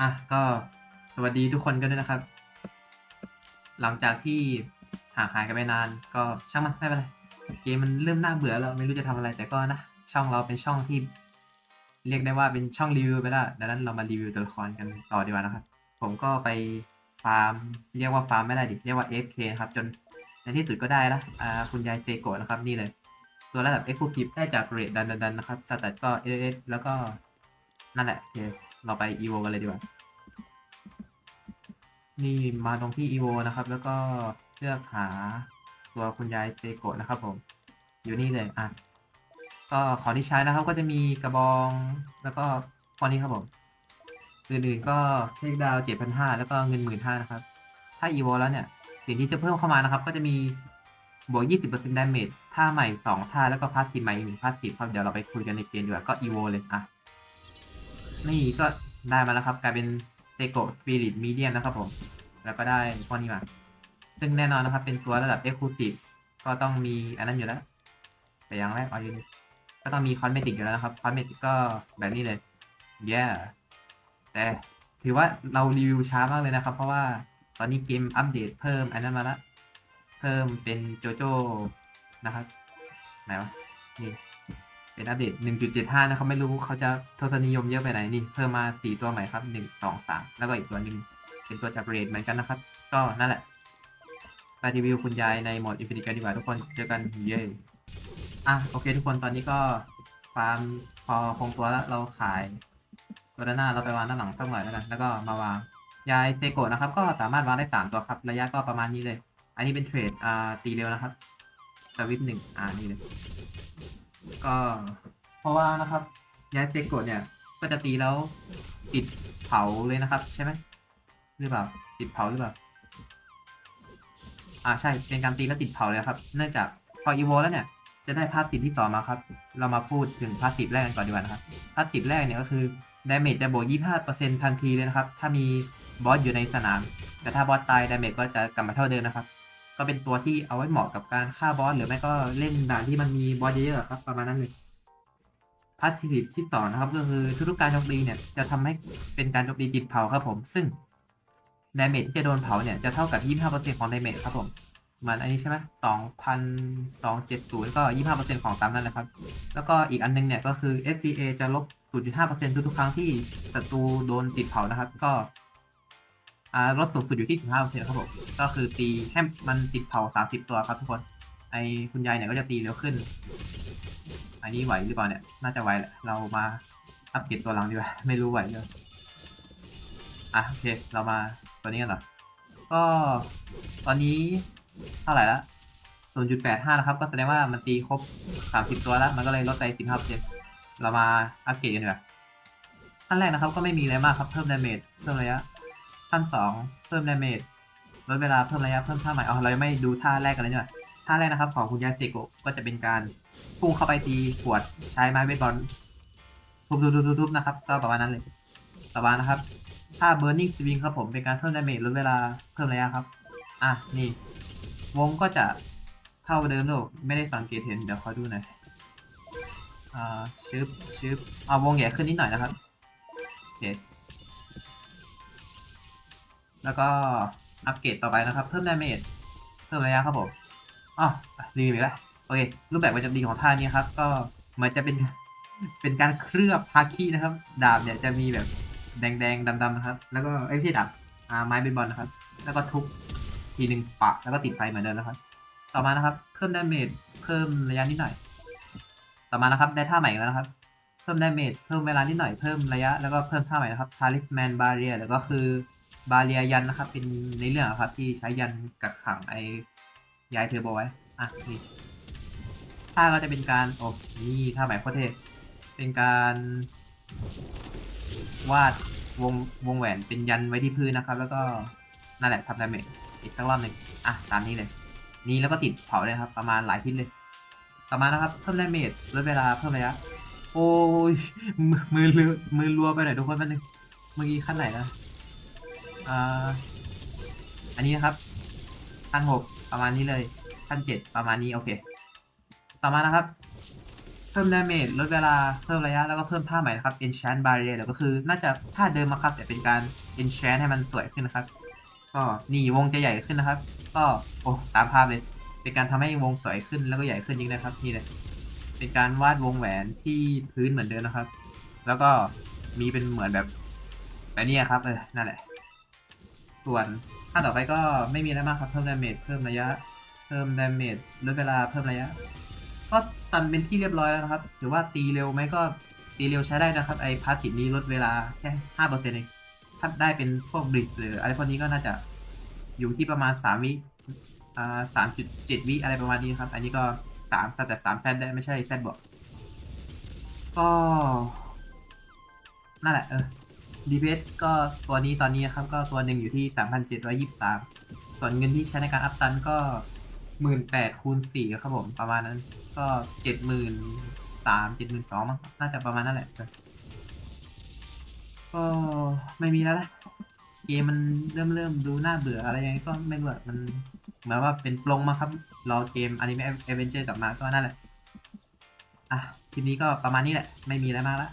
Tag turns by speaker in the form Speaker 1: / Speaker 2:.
Speaker 1: อะก็สวัสดีทุกคนกันด้วยนะครับ หลังจากที่ห่างหายกันไปนาน ก็ช่างมันไม่เป็นไรเกมมันเริ่มน่าเบื่อแล้วไม่รู้จะทำอะไร แต่ก็นะช่องเราเป็นช่องที่ เรียกได้ว่าเป็นช่องรีวิวไปแล้วดังนั้นเรามารีวิวตัวละครกันต่อดีกว่านะครับ ผมก็ไปฟาร์ม เรียกว่าฟาร์มไม่ได้ดิเรียกว่า FK ครับจนในที่สุดก็ได้ละอ่าคุณยายเซโกะนะครับนี่เลยตัวระดับ e x c l u s i v e ได้จากเรดดันดันนะครับสแตทก็ SS แล้วก็นั่นแหละโอเค เราไป EVO กันเลยดีกว่า นี่มาตรงที่ EVO นะครับ แล้วก็เลือกหาตัวคุณยายเซโกะนะครับผม อยู่นี่เลยอะก็ของที่ใช้นะครับก็จะมีกระบองแล้วก็พวกนี้ครับผมอื่นๆก็เทคดาวเจ็ดพันห้าแล้วก็เงินหมื่นห้านะครับ ถ้า EVO แล้วเนี่ย สิ่งที่จะเพิ่มเข้ามานะครับ ก็จะมีบวก 20% damage ท่าใหม่ 2 ท่า แล้วก็พาสซีฟใหม่อีกหนึ่งพาสซีฟครับ เดี๋ยวเราไปคุยกันในเกมดีกว่า ก็ EVO เลย อะ นี่ก็ได้มาแล้วครับ กลายเป็นเซโกสปิริตมีเดียมนะครับผม แล้วก็ได้พวกนี้มา ซึ่งแน่นอนนะครับ เป็นตัวระดับ Exclusive ก็ต้องมีอันนั้นอยู่แล้ว แต่อย่างแรกเอาอยู่นี่ก็ต้องมีคอนเมติกอยู่แล้วนะครับ คอนเมติกก็แบบนี้เลยเย้แต่ถือว่าเรารีวิวช้ามากเลยนะครับ เพราะว่าตอนนี้เกมอัปเดตเพิ่มอันนั้นมาแล้วเพิ่มเป็นโจโจ้นะครับ ไหนวะ นี่ เป็นอัปเดต 1.75 นะครับ ไม่รู้เขาจะทศนิยมเยอะไปไหนนี่ เพิ่มมา 4 ตัวใหม่ครับ 1 2 3 แล้วก็อีกตัวหนึ่งเป็นตัวจากเรดเหมือนกันนะครับ ก็นั่นแหละ ไปรีวิวคุณยายในโหมดอินฟินิตกันดีกว่าทุกคน เจอกันเย้อะโอเคทุกคนตอนนี้ก็ฟาร์มพอคงตัวแล้วเราขายตัวด้านหน้าเราไปวางด้านหลังสักหน่อยแล้วกันแล้วก็มาวางยายเซโกะนะครับ ก็สามารถวางได้ 3 ตัวครับ ระยะก็ประมาณนี้เลย อันนี้เป็นเทรดอ่าตีเร็วนะครับสวิปหนึ่งอ่านี่เลย ก็เพราะว่านะครับยายเซโกะเนี่ย ก็จะตีแล้วติดเผาเลยนะครับ ใช่ไหมหรือเปล่าติดเผาหรือเปล่าอ่าใช่เป็นการตีแล้วติดเผาเลยครับ เนื่องจากพออีโวแล้วเนี่ยจะได้พาสซีฟที่สองมาครับ เรามาพูดถึงพาสซีฟแรกกันก่อนดีกว่านะครับพาสซีฟแรกเนี่ยก็คือดาเมจจะบวก 25%ทันทีเลยนะครับ ถ้ามีบอสอยู่ในสนาม แต่ถ้าบอสตายดาเมจก็จะกลับมาเท่าเดิมนะครับ ก็เป็นตัวที่เอาไว้เหมาะกับการฆ่าบอสหรือไม่ก็เล่นด่านที่มันมีบอสเยอะๆครับ ประมาณนั้นเลยพาสซีฟที่สองนะครับก็คือทุกๆการโจมตีเนี่ยจะทำให้เป็นการโจมตีจิตเผาครับผม ซึ่งดาเมจที่จะโดนเผาเนี่ยจะเท่ากับ 25%ของดาเมจครับผมมันอันนี้ใช่ไหมสองพันสองเจ็ดศูนย์ก็ยี่ห้าเปอร์เซ็นต์ของตามนั้นนะครับ แล้วก็อีกอันนึงเนี่ยก็คือ SCA จะลบ0.5%ทุกๆครั้งที่ศัตรูโดนติดเผานะครับ ก็ อ่าลดสูงสุดอยู่ที่ 15%ครับผมก็คือตีให้มันติดเผา 30 ตัวครับทุกคน ไอคุณยายเนี่ยก็จะตีเร็วขึ้น อันนี้ไหวหรือเปล่าเนี่ย น่าจะไหวแหละ เรามาอัปเกรดตัวหลังดีกว่า ไม่รู้ไหวเลยอะโอเค เรามาตัวนี้กันเหรอก็ตอนนี้เท่าไหร่ละ0.85 นะครับ ก็แสดงว่ามันตีครบ 30 ตัวแล้ว มันก็เลยลดไป15%เรามาอัปเกรดกันดีกว่าขั้นแรกนะครับก็ไม่มีอะไรมากครับ เพิ่มดาเมจ เพิ่มระยะ ขั้น2เพิ่มดาเมจลดเวลาเพิ่มระยะเพิ่มท่าใหม่อ๋อเรายังไม่ดูท่าแรกกันเลยเนี่ยท่าแรกนะครับของคุณยาเซโกก็จะเป็นการพุ่งเข้าไปตีขวดใช้ไม้เบสบอลทุบๆๆๆนะครับ ก็ประมาณนั้นเลยต่อมานะครับท่า burning swing ครับผมเป็นการเพิ่มดาเมจลดเวลาเพิ่มระยะครับ อะนี่ วงก็จะเท่าเดิมด้วยไม่ได้สังเกตเห็นเดี๋ยวขอดูหน่อยอ่าชึบชึบเอาวงใหญ่ขึ้นนิดหน่อยนะครับโอเค แล้วก็อัปเกรดต่อไปนะครับ เพิ่มดาเมจเพิ่มระยะครับผมอ๋อลืมอีกแล้วโอเค รูปแบบประจำดีของท่านี้ครับ ก็เหมือนจะเป็นเป็นการเคลือบฮาคินะครับ ดาบเนี่ยจะมีแบบแดงๆดำๆนะครับ แล้วก็เอ้ไม่ใช่ดาบอ่าไม้เบสบอลนะครับ แล้วก็ทุบทีหนึ่งปะแล้วก็ติดไฟเหมือนเดิมนะครับ ต่อมานะครับ เพิ่มดาเมจเพิ่มระยะนิดหน่อย ต่อมานะครับได้ท่าใหม่แล้วนะครับ เพิ่มดาเมจเพิ่มเวลานิดหน่อยเพิ่มระยะแล้วก็เพิ่มท่าใหม่นะครับ Talisman Barrier แล้วก็คือ บาเรียยันนะครับ เป็นในเรื่องครับที่ใช้ยันกักขังไอ้ยายเทอร์โบไว้ อะนี่ท่าก็จะเป็นการโอ้นี่ท่าใหม่โคตรเท่เป็นการวาดวงวงแหวนเป็นยันไว้ที่พื้นนะครับ แล้วก็นั่นแหละทำดาเมจอีกสักรอบหนึ่งอะตามนี้เลย นี่แล้วก็ติดเผาเลยครับ ประมาณหลายทิศเลย ต่อมานะครับเพิ่มดาเมจลดเวลาเพิ่มระยะโอ้ยมือมือลือมือรัวไปหน่อยทุกคนแป๊บนึงเมื่อกี้ขั้นไหนนะ อ่าอันนี้นะครับขั้นหกประมาณนี้เลยขั้นเจ็ดประมาณนี้โอเค ต่อมานะครับ เพิ่มดาเมจลดเวลาเพิ่มระยะแล้วก็เพิ่มท่าใหม่นะครับ enchant barrier เดี๋ยวก็คือน่าจะท่าเดิมมาครับ แต่เป็นการ enchant ให้มันสวยขึ้นนะครับ ก็นี่วงจะใหญ่ขึ้นนะครับ ก็โอ้ตามภาพเลย เป็นการทำให้วงสวยขึ้นแล้วก็ใหญ่ขึ้นจริงนะครับนี่เลยเป็นการวาดวงแหวนที่พื้นเหมือนเดิมนะครับ แล้วก็มีเป็นเหมือนแบบแบบนี้ครับเออนั่นแหละ ส่วนขั้นต่อไปก็ไม่มีอะไรมากครับเพิ่มดาเมจเพิ่มระยะ เพิ่มดาเมจลดเวลาเพิ่มระยะ ก็ตันเป็นที่เรียบร้อยแล้วนะครับถือว่าตีเร็วไหมก็ตีเร็วใช้ได้นะครับไอพาสซีฟนี้ลดเวลาแค่ห้าเปอร์เซ็นต์เองถ้าได้เป็นพวกบริดหรืออะไรพวกนี้ก็น่าจะอยู่ที่ประมาณสามวิอ่าสามจุดเจ็ดวิอะไรประมาณนี้ครับ อันนี้ก็สามแต่สามแซดได้ไม่ใช่แซดบวกก็นั่นแหละเออ ดีเพก็ตัวนี้ตอนนี้ครับก็ตัวหนึ่งอยู่ที่สามพันเจ็ดร้อยี่สามส่วนเงินที่ใช้ในการอัพตันก็หมื่นแปดคูณสี่ครับผมประมาณนั้น ก็เจ็ดหมื่นสามเจ็ดหมื่นสองมั้งน่าจะประมาณนั้นแหละ ก็ไม่มีแล้วละเกมมันเริ่มเริ่มดูน่าเบื่ออะไรยังไงก็ไม่รู้อมันเหมือนว่าเป็นปลงมาครับรอเกมอนิเมะเอเวนเจอร์กลับมาก็นั่นแหละ อะคลิปนี้ก็ประมาณนี้แหละ ไม่มีอะไรมากละ